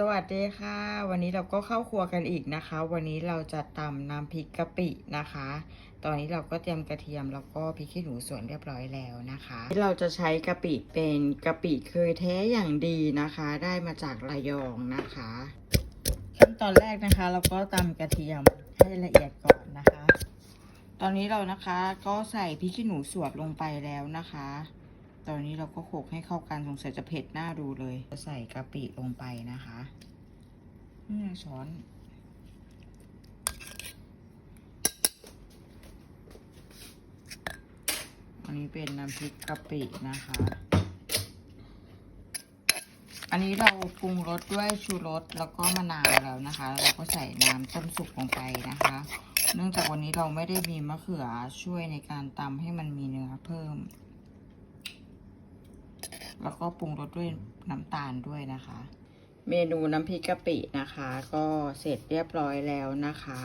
สวัสดีค่ะ วันนี้เราก็เข้าครัวกันอีกนะคะ วันนี้เราจะตำน้ำพริกกะปินะคะ ตอนนี้เราก็เตรียมกระเทียมแล้วก็พริกขี้หนูส่วนเรียบร้อยแล้วนะคะเราจะใช้กะปิเป็นกะปิเคยแท้อย่างดีนะคะ ได้มาจากระยองนะคะขั้นตอนแรกนะคะ เราก็ตำกระเทียมให้ละเอียดก่อนนะคะ ตอนนี้เรานะคะก็ใส่พริกขี้หนูสวดลงไปแล้วนะคะ ตอนนี้เราก็โขลกให้เข้ากันสงสัยจะเผ็ดหน้าดูเลย จะใส่กะปิลงไปนะคะนี่ช้อนอันนี้เป็นน้ำพริกกะปินะคะ อันนี้เราปรุงรสด้วยชูรสแล้วก็มะนาวแล้วนะคะ เราก็ใส่น้ำต้มสุกลงไปนะคะ เนื่องจากวันนี้เราไม่ได้มีมะเขือช่วยในการตำให้มันมีเนื้อเพิ่ม แล้วก็ปรุงรสด้วยน้ำตาลด้วยนะคะ เมนูน้ำพริกกะปินะคะ ก็เสร็จเรียบร้อยแล้วนะคะ